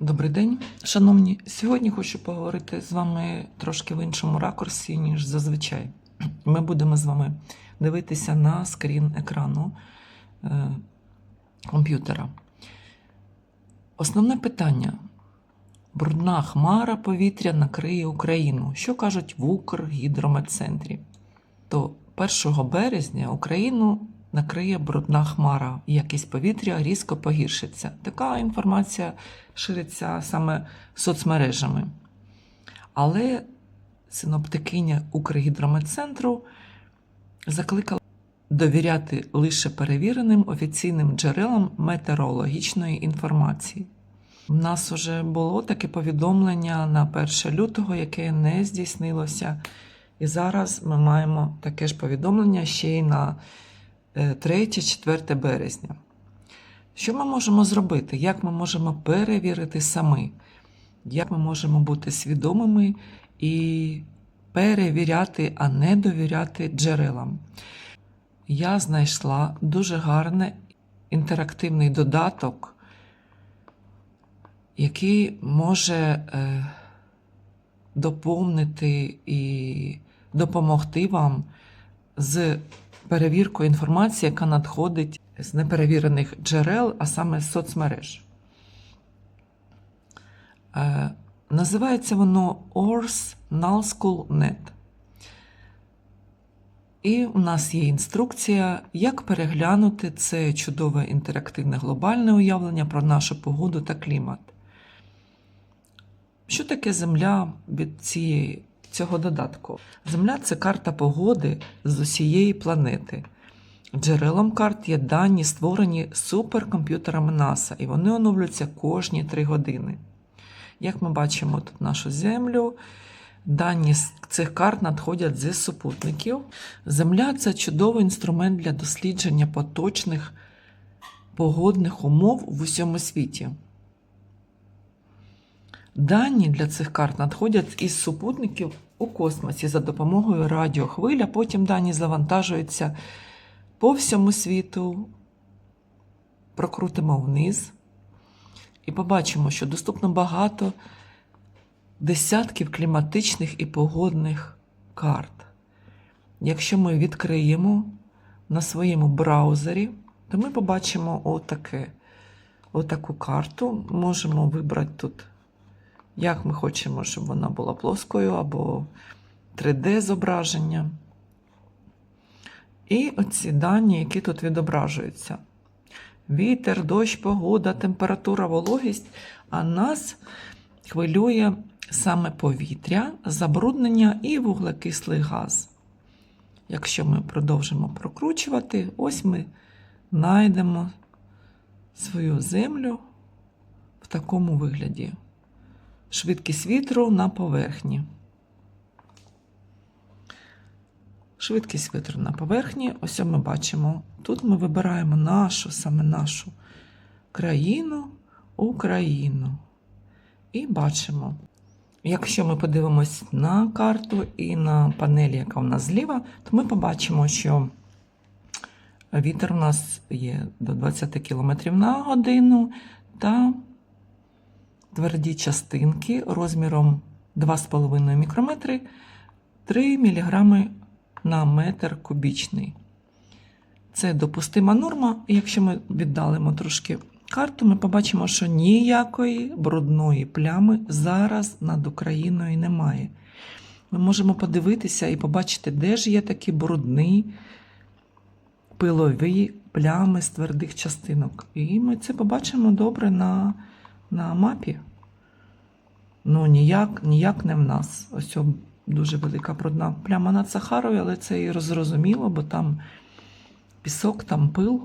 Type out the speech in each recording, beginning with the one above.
Добрий день, шановні. Сьогодні хочу поговорити з вами трошки в іншому ракурсі, ніж зазвичай. Ми будемо з вами дивитися на скрін екрану е, комп'ютера. Основне питання: брудна хмара повітря накриє Україну. Що кажуть в Укргідрометцентрі? То 1 березня Україну накриє брудна хмара, і якість повітря різко погіршиться. Така інформація шириться саме соцмережами. Але синоптикиня Укргідрометцентру закликала довіряти лише перевіреним офіційним джерелам метеорологічної інформації. У нас вже було таке повідомлення на 1 лютого, яке не здійснилося. І зараз ми маємо таке ж повідомлення ще й на 3-4 березня. Що ми можемо зробити? Як ми можемо перевірити самі? Як ми можемо бути свідомими і перевіряти, а не довіряти джерелам? Я знайшла дуже гарний інтерактивний додаток, який може е, доповнити і допомогти вам з перевіркою інформації, яка надходить з неперевірених джерел, а саме з соцмереж. Е, називається воно ORS NullSchoolNet. І у нас є інструкція, як переглянути це чудове інтерактивне глобальне уявлення про нашу погоду та клімат. Що таке Земля від цієї, цього додатку? Земля це карта погоди з усієї планети. Джерелом карт є дані, створені суперкомп'ютерами НАСА, і вони оновлюються кожні 3 години. Як ми бачимо тут нашу Землю, дані з цих карт надходять зі супутників. Земля це чудовий інструмент для дослідження поточних погодних умов в усьому світі. Дані для цих карт надходять із супутників у космосі за допомогою радіохвиль, а потім дані завантажуються по всьому світу, прокрутимо вниз і побачимо, що доступно багато десятків кліматичних і погодних карт. Якщо ми відкриємо на своєму браузері, то ми побачимо отаке, отаку карту. Можемо вибрати тут, як ми хочемо, щоб вона була плоскою або 3D-зображення. І оці дані, які тут відображуються. Вітер, дощ, погода, температура, вологість, а нас хвилює саме повітря, забруднення і вуглекислий газ. Якщо ми продовжимо прокручувати, ось ми знайдемо свою землю в такому вигляді. Швидкість вітру на поверхні. Швидкість вітру на поверхні. Ось ми бачимо. Тут ми вибираємо нашу, саме нашу країну, Україну. І бачимо. Якщо ми подивимось на карту і на панелі, яка у нас зліва, то ми побачимо, що вітер у нас є до 20 км на годину та тверді частинки розміром 2,5 мікрометри 3 мг на метр кубічний. Це допустима норма. І якщо ми віддалимо трошки карту, ми побачимо, що ніякої брудної плями зараз над Україною немає. Ми можемо подивитися і побачити, де ж є такі брудні пилові плями з твердих частинок. І ми це побачимо добре на, на мапі. Ну, ніяк, ніяк не в нас. Ось дуже велика брудна пляма над Сахарою, але це і зрозуміло, бо там пісок, там пил.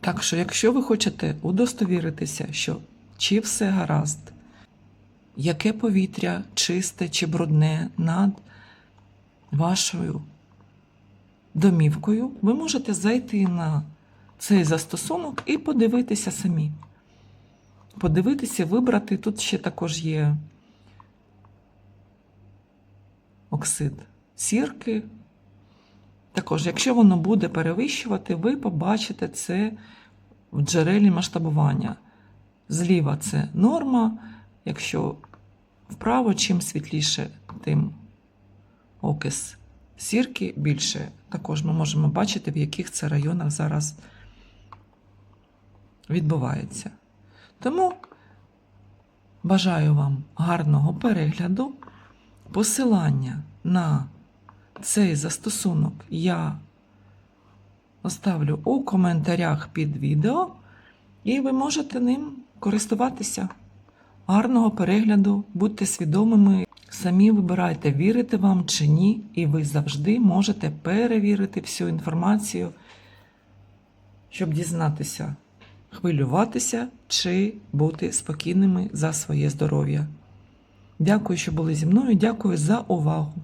Так що, якщо ви хочете удостовіритися, що чи все гаразд, яке повітря чисте чи брудне над вашою домівкою, ви можете зайти на цей застосунок і подивитися самі. Подивитися, вибрати. Тут ще також є оксид сірки. Також, якщо воно буде перевищувати, ви побачите це в джерелі масштабування. Зліва це норма. Якщо вправо, чим світліше, тим окис сірки більше. Також ми можемо бачити, в яких це районах зараз відбувається. Тому бажаю вам гарного перегляду. Посилання на цей застосунок я оставлю у коментарях під відео, і ви можете ним користуватися. Гарного перегляду, будьте свідомими, самі вибирайте, вірити вам чи ні, і ви завжди можете перевірити всю інформацію, щоб дізнатися, хвилюватися чи бути спокійними за своє здоров'я. Дякую, що були зі мною. Дякую за увагу.